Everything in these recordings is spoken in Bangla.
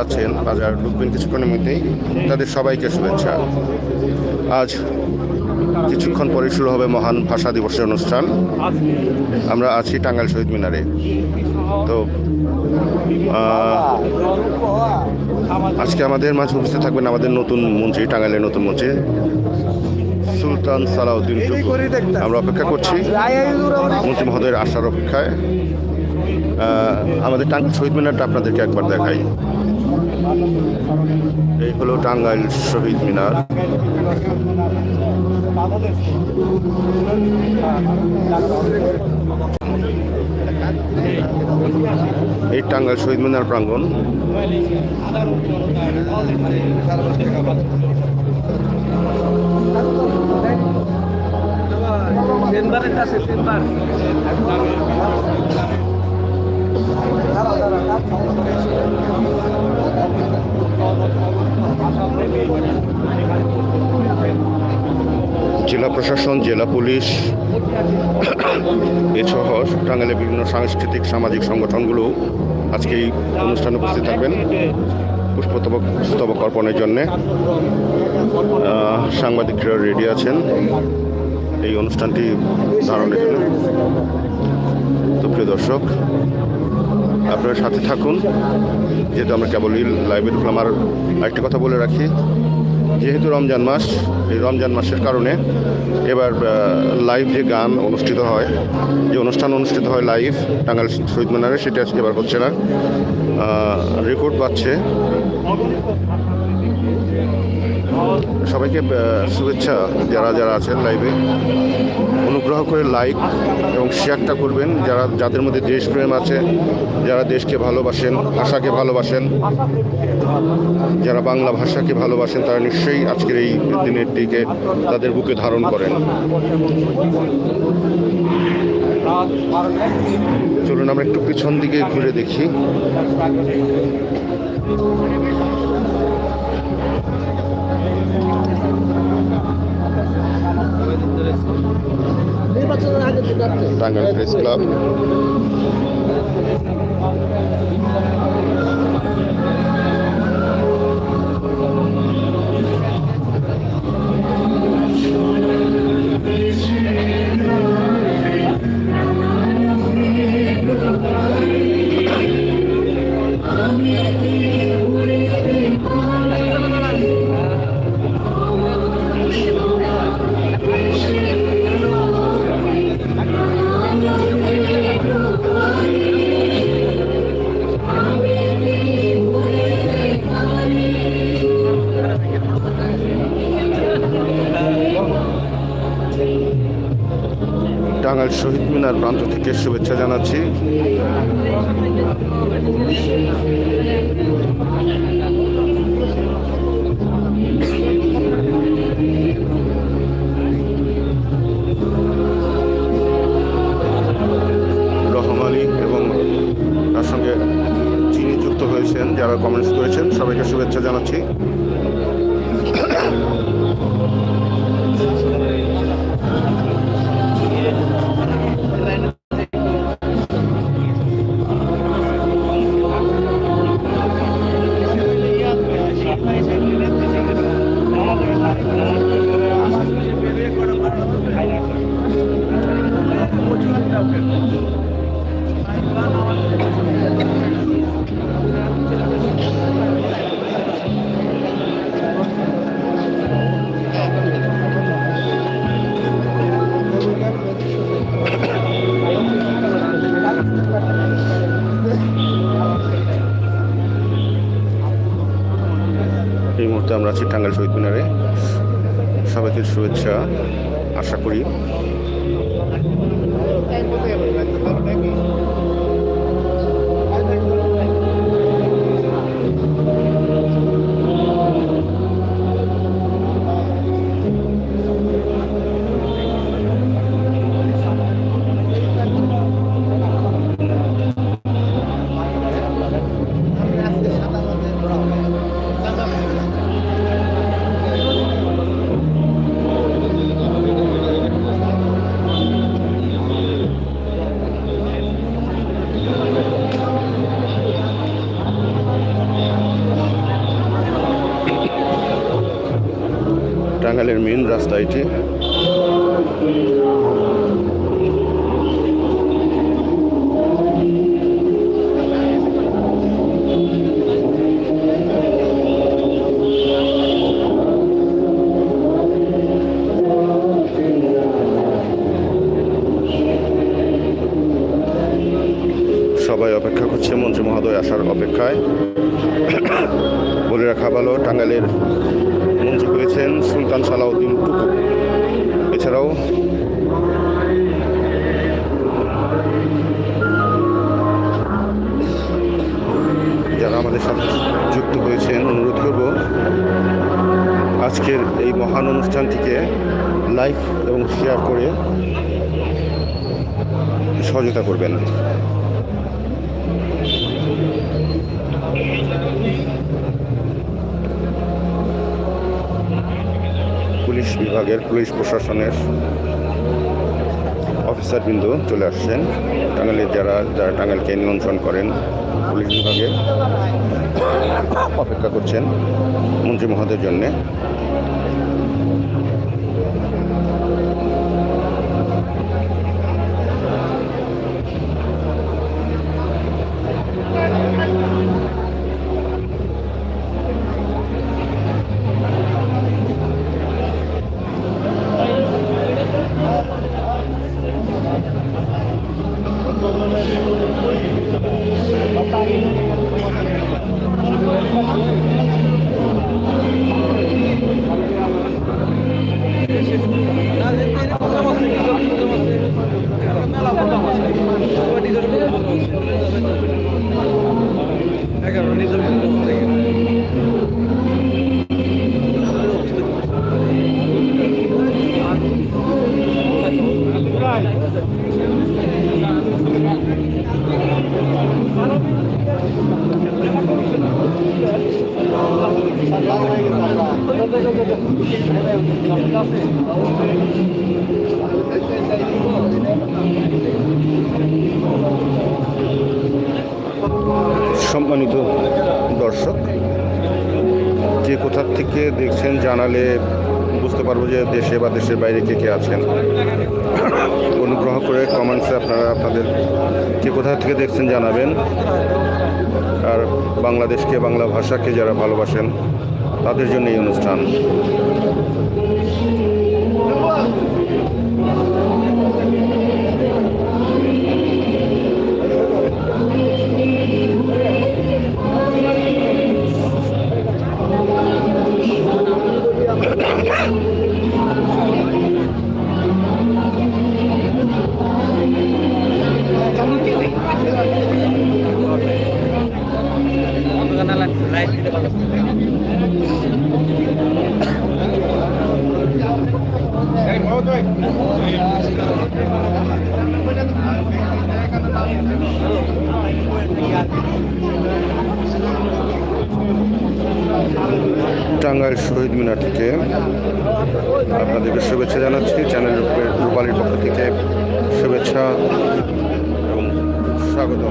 আছেন বাজার ঢুকবেন কিছুক্ষণের মধ্যেই, তাদের সবাইকে শুভেচ্ছা। আজ কিছুক্ষণ পরে শুরু হবে মহান ভাষা দিবসের অনুষ্ঠান। আমরা আছি টাঙ্গাইল শহীদ মিনারে। তো আজকে আমাদের মাঝে উপস্থিত থাকবেন আমাদের নতুন মন্ত্রী, টাঙ্গাইলের নতুন মন্ত্রী, সুলতান সালাউদ্দিন আমরা অপেক্ষা করছি মন্ত্রী মহোদয়ের আসার অপেক্ষায়। আমাদের টাঙ্গাইল শহীদ মিনারটা আপনাদেরকে একবার দেখাই। এই হলো টাঙ্গাইল শহীদ মিনার। এই টাঙ্গাইল শহীদ মিনার প্রাঙ্গণ। কাছে জেলা প্রশাসন, জেলা পুলিশ এসহ টাঙ্গাইলের বিভিন্ন সাংস্কৃতিক, সামাজিক সংগঠনগুলো আজকে এই অনুষ্ঠানে উপস্থিত থাকবেন পুষ্পস্তবক স্তবক অর্পণের জন্যে সাংবাদিকরা রেডি আছেন এই অনুষ্ঠানটি ধারণের জন্য। তো প্রিয় দর্শক আপনারা সাথে থাকুন। যেহেতু আমরা কেবলই লাইব্রেরি ঢুকলাম, আর আরেকটা কথা বলে রাখি, যেহেতু রমজান মাস, এই রমজান মাসের কারণে এবার লাইভ যে গান অনুষ্ঠিত হয়, যে অনুষ্ঠান অনুষ্ঠিত হয় লাইভ টাঙ্গাইল শহীদ মিনারে, সেটা আজকে এবার হচ্ছে না। রেকর্ড পাচ্ছে সবাইকে শুভেচ্ছা যারা যারা আছেন লাইভে অনুগ্রহ করে লাইক এবং শেয়ারটা করবেন। যারা, যাদের মধ্যে দেশপ্রেম আছে, যারা দেশকে ভালোবাসেন, ভাষাকে ভালোবাসেন, যারা বাংলা ভাষাকে ভালোবাসেন, তারা নিশ্চয়ই আজকের এই দিনের দিকে তাদের বুকে ধারণ করেন। চলুন আমরা একটু পিছন দিকে ঘুরে দেখি। টাঙ্গাইল প্রেস ক্লাব শহীদ মিনার প্রান্ত থেকে শুভেচ্ছা জানাচ্ছি। রহম এবং তার সঙ্গে যিনি যুক্ত হয়েছেন, যারা কমেন্টস করেছেন, সবাইকে শুভেচ্ছা জানাচ্ছি। আছি টাঙ্গাইল শহীদ মিনারে। সবাইকে শুভেচ্ছা আশা করি। রাস্তা এটি। সবাই অপেক্ষা করছে মন্ত্রী মহোদয় আসার অপেক্ষায়। বলে রাখা ভালো হয়েছেন সুলতান সালাউদ্দিন টুকু এছাড়াও যারা আমাদের সাথে যুক্ত হয়েছেন, অনুরোধ করব আজকের এই মহান অনুষ্ঠানটিকে লাইক এবং শেয়ার করে সহযোগিতা করবেন। পুলিশ বিভাগের পুলিশ প্রশাসনের অফিসার অফিসারবৃন্দ চলে আসছেন। টাঙ্গালের যারা যারা টাঙ্গালকে নিয়ন্ত্রণ করেন, পুলিশ বিভাগে অপেক্ষা করছেন মন্ত্রী মহোদয়ের জন্যে। এগারো নিজের সম্মানিত দর্শক যে কোথা থেকে দেখছেন জানালে বুঝতে পারব যে দেশে বা দেশের বাইরে কে কে আছেন। অনুগ্রহ করে কমেন্টসে আপনারা আপনাদের কে কোথা থেকে দেখছেন জানাবেন। আর বাংলাদেশকে, বাংলা ভাষাকে যারা ভালোবাসেন, তাদের জন্য এই অনুষ্ঠান। টাঙ্গাইল শহীদ মিনার থেকে আপনাদেরকে শুভেচ্ছা জানাচ্ছি চ্যানেল রূপালীর পক্ষ থেকে শুভেচ্ছা এবং স্বাগত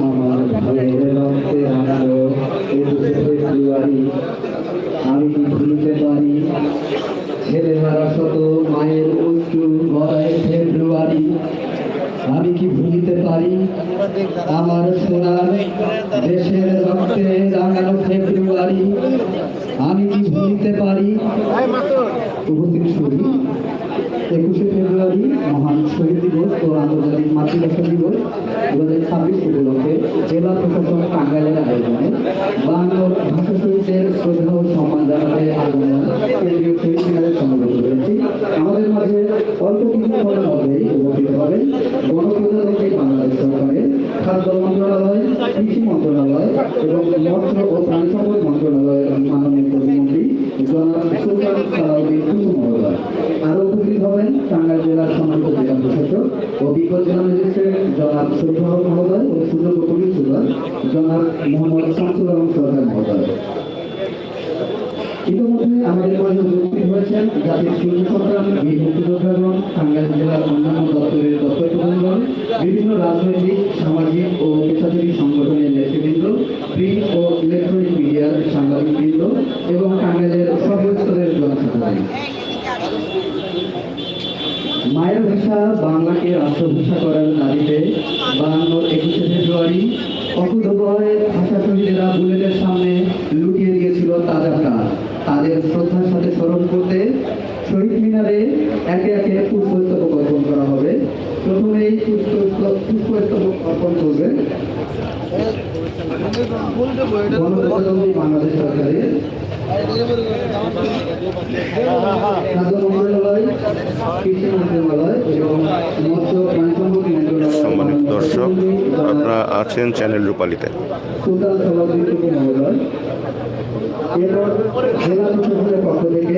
আমার ভাইয়ের রক্তে আনলো একুশে আমি কি ভুলতে পারি? ছেলে মারা শত মায়ের উঁচু গলায় ফেব্রুয়ারি আমি কি ভুলিতে পারি আমার সোনার দেশের রক্তে রাঙানো ফেব্রুয়ারি, আমি কি ভুলিতে পারি? একুশে ফেব্রুয়ারি, মহান শহীদ দিবস ও আন্তর্জাতিক মাতৃভাষা দিবস দু হাজার ছাব্বিশ উপলক্ষে জেলা প্রশাসন টাঙ্গাইলের আয়োজনে বাংলার ভাষা শহীদদের শ্রদ্ধা ও সম্মান জানাতে আগমন কেন্দ্রীয় শহীদ মিনারে সমবেত হয়েছি আমাদের মাঝে অল্প কিছুক্ষণের মধ্যেই উপস্থিত হবেন। গণপ্রজাতন্ত্রী খাদ্য মন্ত্রণালয়, কৃষি মন্ত্রণালয় এবং মৎস্য ও প্রাণী সম্পদ মন্ত্রণালয়ের মাননীয় প্রতিমন্ত্রী জনাব সুলতান সালাউদ্দিন টুটু মহোদয়। আরও উপস্থিত হবেন টাঙ্গাইল জেলার সম্মানিত জেলা প্রশাসক ও বিপদ জেলা ম্যাজিস্ট্রেট জনাব শরীফ মহোদয় ও সুযোগ্য পুলিশ সুপার জনাব মোহাম্মদ শামসুল আলম সরকার মহোদয়। ইতিমধ্যে আমাদের মাঝে হয়েছেন জাতির শিল্প সংগ্রাম বীর মুক্তিযোদ্ধাগণ টাঙ্গাইল জেলার অন্যান্য দপ্তরের দপ্তর প্রধানগণ বিভিন্ন রাজনৈতিক, সামাজিক ও পেশাজীবী সংগঠনের নেতৃবৃন্দ, প্রিন্ট ও ইলেকট্রনিক মিডিয়ার সাংবাদিকবৃন্দ এবং টাঙ্গাইলের সর্বস্তরের জনসাধারণ। মায়ের ভাষা বাংলাকে রাষ্ট্রভাষা করার দাবিতে বাহান্ন একুশে ফেব্রুয়ারি অকুতভয়ে ভাষা শহীদেরা বুলেটের সামনে লুটিয়ে দিয়েছিল তাজা প্রাণ। তাদের শ্রদ্ধার সাথে স্মরণ করতে শহীদ মিনারে একে একে পুষ্পস্তবক অর্পণ করা হবে। প্রথমেই পুষ্প পুষ্পস্তবক অর্পণ করবে গণপ্রজাতন্ত্রী বাংলাদেশ সরকারের সম্মানিত দর্শক আপনারা আছেন চ্যানেল রূপালিতে। টুকু জেলা প্রশাসনের পক্ষ থেকে